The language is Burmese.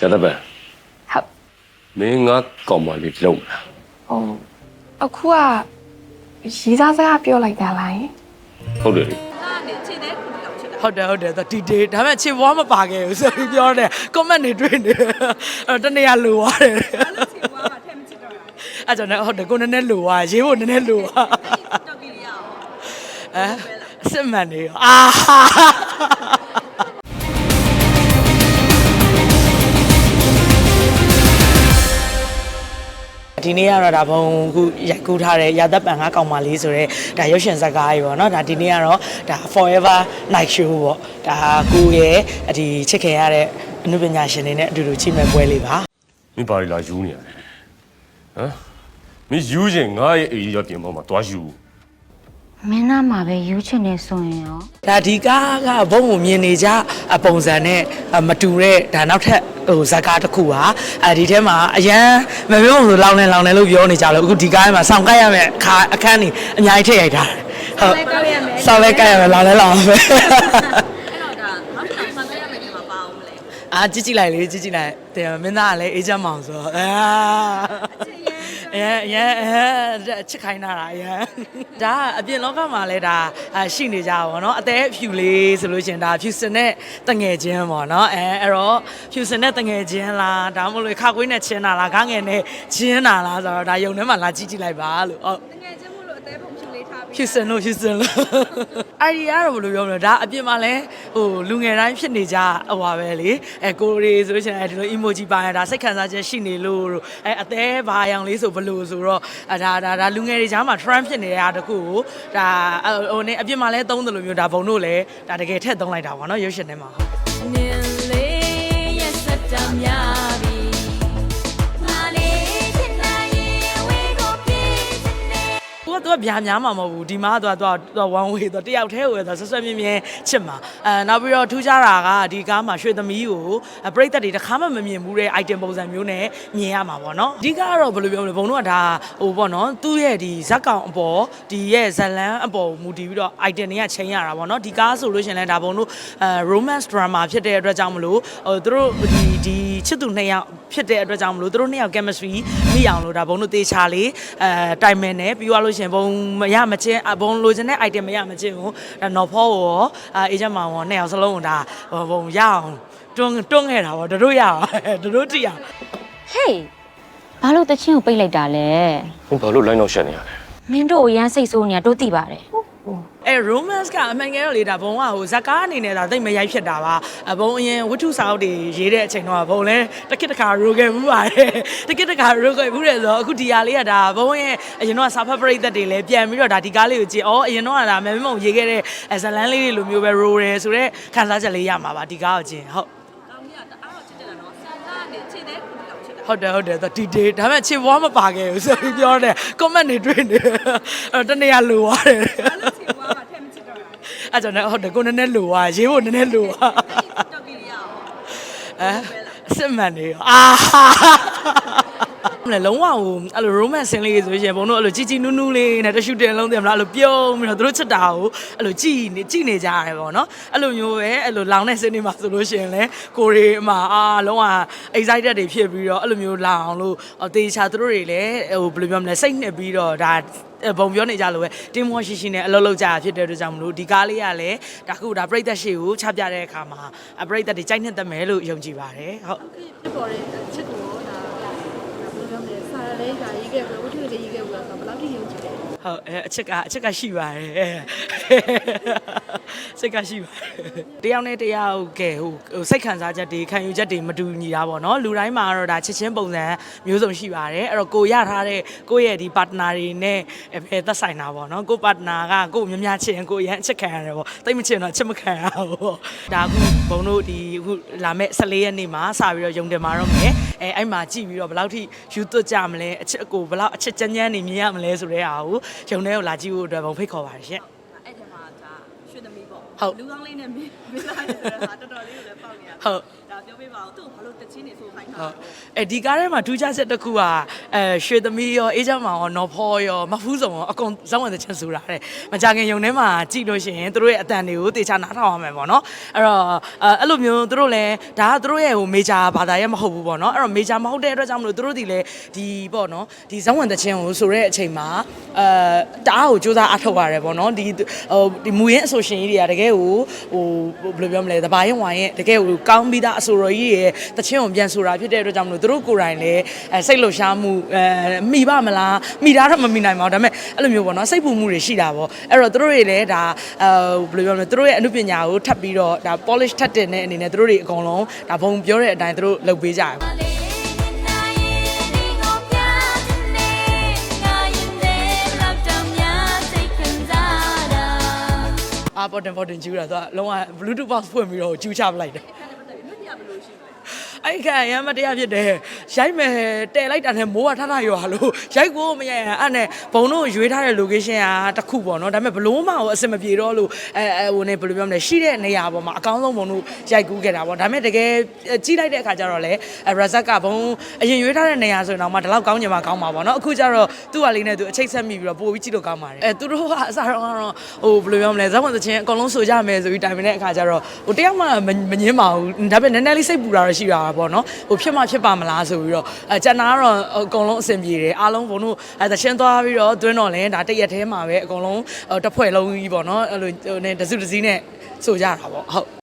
ရတပံဟုတ်မင်းငါကောင်မလေးလုံးမလားဟိုအခုကရီးစားစကားပြောလိုက်တာလားယင်ဟုတ်တယ်လေဟုတ်တယ်ဟုတ်တယ်ဒီဒေးဒါပေမဲ့ခြေဘွားမပါခဲ့ဘူးဆိုပြီးပြောတယ် comment တွေတွေ့နေတယ်အဲ့တော့တနေ့ကလိုသွားတယ်အဲ့ကြောင့်လည်းဟုတ်တယ်ကိုနည်းနည်းလိုသွားရေးဖို့နည်းနည်းလိုသွားအဲအစ်မန်နေရောအာ ဒီနေ့ကတော့ဒါဘုံခုရိုက်ကူးထားတဲ့ရာသက်ပံငါကောင်မလေးဆိုတော့ဒါရုပ်ရှင်ဇာတ်ကားကြီးပေါ့နော်ဒါဒီနေ့ကတော့ဒါ forever night show ပေါ့ဒါကိုရဲ့ဒီချစ်ခင်ရတဲ့အနုပညာရှင်တွေနဲ့အတူတူချိမဲ့ပွဲလေးပါမင်းဘာလို့လာယူနေရလဲဟမ်မင်းယူရင်ငါရဲ့အေးရောပြင်ပေါ်မှာတွားယူမင်းသားမှာပဲယူချင်နေဆိုရင်ရောဒါဒီကားကဘုံကိုမြင်နေကြအ ပုံစံနဲ့အမတူတဲ့ဒါနောက်ထပ်ဟိုဇာတ်ကားတစ်ခုပါအဲဒီထဲမှာအရန်မပြောလို့လောင်နေလောင်နေလို့ပြောနေကြလို့အခုဒီကားထဲမှာစောင့်ကပ်ရမယ်အခါအခန်းကြီးအများကြီးထည့်ရိုက်ထားတယ်ဟုတ်စောင့်လဲကပ်ရမယ်လောင်လဲလောင်ပဲအာကြည့်ကြည့်လိုက်လေကြည့်ကြည့်လိုက်တယ်မင်းသားကလည်းအေးချမ်းမောင်ဆိုတော့အာ အရန်အရန်အချစ်ခိုင်းတာအရန်ဒါအပြင်လောကမှာလဲဒါရှိနေကြပါဘောနော်အသေးအဖြူလေးဆိုလို့ရှင်ဒါဖြူစင်နဲ့တငယ်ချင်းပေါ့နော်အဲအဲ့တော့ဖြူစင်နဲ့တငယ်ချင်းလားဒါမှမဟုတ်ခါကွေးနဲ့ချင်းတာလားခါငယ်နဲ့ချင်းတာလားဆိုတော့ဒါယုံထဲမှာလာကြည့်ကြည့်လိုက်ပါလို့ဟုတ်တငယ်ချင်း ဖြစ်စင်လို့ဖြစ်စင်လို့အဲ့ဒီကတော့ဘယ်လိုပြောမလဲဒါအပြင်မှာလဲဟိုလူငယ်တိုင်းဖြစ်နေကြဟိုပါပဲလေအဲကိုရီဆိုလို့ရှိရင်ဒီလို emoji ပါရင်ဒါစိတ်ခံစားချက်ရှိနေလို့တို့အဲအသေးဘာရောင်လေးဆိုဘယ်လိုဆိုတော့အဲဒါဒါဒါလူငယ်တွေကြားမှာ trend ဖြစ်နေတဲ့အားတစ်ခုကိုဒါဟိုနေအပြင်မှာလဲသုံးတယ်လို့မျိုးဒါဘုံတို့လဲဒါတကယ်ထည့်သုံးလိုက်တာပါเนาะရုပ်ရှင်ထဲမှာ နင်လေးရဲ့စက်တမ်းများ သူကသူကဗျာများမှာမဟုတ်ဘူးဒီမှာကသူကသူကသူက one way သူကတယောက်တည်းကိုပဲသူဆွဆွမြင်းမြင်းချစ်မှာအဲနောက်ပြီးတော့ထူးခြားတာကဒီကားမှာရွှေသမီးကိုအပရိသတ်တွေတစ်ခါမှမမြင်ဘူးတဲ့ item ပုံစံမျိုးနဲ့မြင်ရမှာပေါ့နော်အဓိကကတော့ဘယ်လိုပြောမလဲဘုံတို့ကဒါဟိုပေါ့နော်သူ့ရဲ့ဒီဇက်ကောင်အပေါ်ဒီရဲ့ဇလန်းအပေါ်မူတည်ပြီးတော့ item တွေကချိန်ရတာပေါ့နော်ဒီကားဆိုလို့ရှရင်လဲဒါဘုံတို့အဲ romance drama ဖြစ်တဲ့အတွက်ကြောင့်မလို့ဟိုသူတို့ဒီဒီချစ်သူနှစ်ယောက်ဖြစ်တဲ့အတွက်ကြောင့်မလို့သူတို့နှစ်ယောက် chemistry မိအောင်လို့ဒါဘုံတို့တေချာလေးအဲတိုင်မင်နဲ့ပြီးသွားလို့ရှရင်ဘုံမရမချင်းအဘုံလိုချင်တဲ့ item မရမချင်းကိုဒါနော်ဖောကိုရောအဲအေဂျင့်မောင်ရောနှစ်ယောက်စလုံးကိုဒါဘုံရအောင်တွန်းတွန်းခဲ့တာပေါ့တို့ရအောင်တို့တိရအောင်ဟေးဘာလို့တချင်းကိုပိတ်လိုက်တာလဲမင်းဘာလို့လိုင်းတော့ရှက်နေရလဲမင်းတို့အရန်စိတ်ဆိုးနေတာတို့သိပါတယ် အဲ romance ကအမှန်ငယ်တော့လေဒါဘုံကဟိုဇက်ကားအနေနဲ့ဒါသိမ့်မရိုက်ဖြစ်တာပါအဘုံအရင်ဝတ္ထုစာအုပ်တွေရေးတဲ့အချိန်တော့ဘုံလဲတစ်ခစ်တစ်ခါရိုးခဲ့မှုပါတယ်တစ်ခစ်တစ်ခါရိုးခဲ့မှုတယ်ဆိုတော့အခုဒီဟာလေးကဒါဘုံရဲ့အရင်တော့စာဖတ်ပရိသတ်တွေလည်းပြန်ပြီးတော့ဒါဒီကားလေးကိုကြည့်ဩအရင်တော့ကဒါမဲမုံရေးခဲ့တဲ့ဇလန်းလေးတွေလိုမျိုးပဲရိုးတယ်ဆိုတော့ခံစားချက်လေးရမှာပါဒီကားကိုကြည့်ဟုတ်ဟုတ်တယ်ဟုတ်တယ်ဒီဒေးဒါပေမဲ့ခြေဘွားမပါခဲ့ဘူးဆိုပြီးပြောတယ် comment တွေတွေ့နေတယ်အဲ့တော့တနေ့ကလိုသွားတယ် အဲ့ကြောင့်လည်းဟုတ်တယ်ကိုနည်းနည်းလိုသွားရေးဖို့နည်းနည်းလိုသွားအဲအစ်မန်နေရောအာမ လဲလုံးဝဟိုအဲ့လို romance scene လေးဆိုရင်ဘုံတို့အဲ့လိုជីជីနူးနူးလေးနဲ့တ shoot တင်လုံးတင်မလားအဲ့လိုပြုံးပြီးတော့သူတို့ချစ်တာကိုအဲ့လိုကြည်နေကြည်နေကြရတယ်ပေါ့နော်အဲ့လိုမျိုးပဲအဲ့လိုလောင်တဲ့ scene တွေမှာဆိုလို့ရှိရင်လဲကိုရီအမအာလုံးဝ excited တွေဖြစ်ပြီးတော့အဲ့လိုမျိုးလောင်လို့တေချာသူတို့တွေလည်းဟိုဘယ်လိုပြောမလဲစိတ်နှစ်ပြီးတော့ဒါဘုံပြောနေကြလို့ပဲတင်းမောရှိရှိနဲ့အလုပ်လုပ်ကြတာဖြစ်တဲ့အတွက်ကြောင့်မလို့ဒီကားလေးကလည်းဒါခုဒါပြိသက်ရှိကိုချပြတဲ့အခါမှာအပြိသက်တွေကြိုက်နှစ်သက်မယ်လို့ယုံကြည်ပါတယ်ဟုတ်ဖြစ်ပေါ်တဲ့ချစ်ကိုဒါဘယ်လိုပြောမ လဲစာရလေးဒါရေးခဲ့ပြီးဝတ္ထုလေးရေးခဲ့ပြီးတော့ဘယ်လောက်ထိယုံကြည်လဲ ဟုတ်အဲအချက်ကအချက်ကရှိပါတယ်အဲစိတ်ကရှိပါတယ်တယောက်နဲ့တယောက်ကဲဟိုဟိုစိတ်ခံစားချက်တွေခံယူချက်တွေမတူညီတာပေါ့နော်လူတိုင်းမှာတော့ဒါချစ်ချင်းပုံစံမျိုးစုံရှိပါတယ်အဲ့တော့ကိုရထားတဲ့ကိုယ့်ရဲ့ဒီ partner တွေနဲ့ပဲသက်ဆိုင်တာပေါ့နော်ကို partner ကကိုမြများချစ်ရင်ကိုရမ်းအချစ်ခံရတယ်ပေါ့တိတ်မချစ်ရင်တော့ချစ်မခံရဘူးပေါ့ဒါအခုဘုံတို့ဒီအခုလာမဲ့14ရက်နေ့မှာစပြီးတော့ယုံတယ်မှာတော့မယ်အဲအဲ့မှာကြည့်ပြီးတော့ဘယ်လောက်ထိယူသွတ်ကြမလဲအချစ်ကိုဘယ်လောက်အချစ်ကြမ်းကြမ်းနေမြင်ရမလဲဆိုတဲ့အားကိုယုံတဲ့ကိုလာကြည့်ဖို့အတွက်ဘုံဖိတ်ခေါ်ပါတယ်ရှင်အဲ့ဒီမှာဒါရွှေသမီးပေါ့ဟုတ်လူကောင်းလေးနဲ့မိမိသားစုဆိုတာတော်တော်လေးကိုလည်းပေါက်နေရဟုတ်ဒါ ပြောပေးပါဦးသူ့ကိုဘာလို့တချင်းနေဆိုခိုင်းတာဟုတ်အဲဒီကားထဲမှာထူးခြားချက်တစ်ခုကအဲရွှေသမီးရောအေးချမ်းမောင်ရောနော်ဖောရောမဖူးစုံရောအကုန်ဇောင်းဝင်တဲ့ချက်ဆိုတာတဲ့မကြခင်ယုံထဲမှာကြည့်လို့ရှိရင်သူတို့ရဲ့အတန်တွေကိုတေချာနားထောင်ရမယ်ပေါ့နော်အဲ့တော့အဲအဲ့လိုမျိုးသူတို့လည်းဒါကသူတို့ရဲ့ဟိုမေဂျာဘာသာရဲ့မဟုတ်ဘူးပေါ့နော်အဲ့တော့မေဂျာမဟုတ်တဲ့အတွက်ကြောင့်မလို့သူတို့ဒီလေဒီပေါ့နော်ဒီဇောင်းဝင်တဲ့ချင်းကိုဆိုတဲ့အချိန်မှာအဲတအားကိုစူးစမ်းအထောက်ရတယ်ပေါ့နော်ဒီဟိုဒီမူရင်းအဆိုရှင်ကြီးတွေကတကယ်ကိုဟိုဘယ်လိုပြောမလဲသဘာရင်ဝိုင်းရဲ့တကယ်ကိုကောင်းပြီးသားအဆိုတော်ကြီးရဲ့တချင်းကိုပြန်ဆိုတာဖြစ်တဲ့အတွက်ကြောင့်မလို့သူတို့ကိုယ်တိုင်လည်းအဲစိတ်လှုပ်ရှားမှုအဲမိပါမလားမိတာတော့မမိနိုင်ပါဘူးဒါပေမဲ့အဲ့လိုမျိုးပေါ့နော်စိတ်ပူမှုတွေရှိတာပေါ့အဲ့တော့သူတို့တွေလည်းဒါအဲဘယ်လိုပြောမလဲသူတို့ရဲ့အမှုပညာကိုထပ်ပြီးတော့ဒါ polish ထပ်တင်တဲ့အနေနဲ့သူတို့တွေအကုန်လုံးဒါဘုံပြောတဲ့အတိုင်းသူတို့လုပ်ပေးကြတယ်လေးနိုင်ရင်ဒီကိုပြနေငါရင်တဲ့လောက်တောင်များစိတ်ခံစားတာအာပေါ်တင်ပေါ်တင်ကျူးတာသူကလုံးဝ Bluetooth box ဖွင့်ပြီးတော့ကျူးချပလိုက်တယ် Thank you. အဲ့ခါရမ်းမတရားဖြစ်တယ်ရိုက်မယ်တဲလိုက်တာနဲ့မိုးကထထရွာလို့ရိုက်ကိုမရရင်အဲ့နဲ့ဘုံတို့ရွေးထားတဲ့ location ကတစ်ခုပေါ့နော်ဒါပေမဲ့ဘလို့မှအဆင်မပြေတော့လို့အဲအဲဟိုနေဘယ်လိုပြောမလဲရှိတဲ့နေရာပေါ်မှာအကောင်းဆုံးဘုံတို့ရိုက်ကူးခဲ့တာပေါ့ဒါပေမဲ့တကယ်ကြီးလိုက်တဲ့အခါကျတော့လေရဇက်ကဘုံအရင်ရွေးထားတဲ့နေရာဆိုရင်တော့မှဒီလောက်ကောင်းချင်မှကောင်းမှာပေါ့နော်အခုကျတော့သူ့ဟာလေးနဲ့သူအချိတ်ဆက်မိပြီးတော့ပို့ပြီးကြည့်လို့ကောင်းပါတယ်အဲသူတို့ကအစားတော့ကတော့ဟိုဘယ်လိုပြောမလဲဇက်ဝင်သချင်းအကုန်လုံးဆိုကြမယ်ဆိုပြီးတိုင်ပင်တဲ့အခါကျတော့ဟိုတယောက်မှမငင်းပါဘူးဒါပေမဲ့နည်းနည်းလေးစိတ်ပူတာတော့ရှိတာပေါ့နော်ဟိုဖြစ်မှဖြစ်ပါမလားဆိုပြီးတော့အဲကျန်တာကတော့အကုန်လုံးအဆင်ပြေတယ်အားလုံးဘုံတို့အဲသချင်းသွားပြီးတော့တွင်းတော့လဲဒါတရက်ထဲမှာပဲအကုန်လုံးတစ်ဖွဲ့လုံးကြီးပေါ့နော်အဲ့လိုဟိုနဲ့တစုတစည်းနဲ့ဆိုကြတာပေါ့ဟုတ်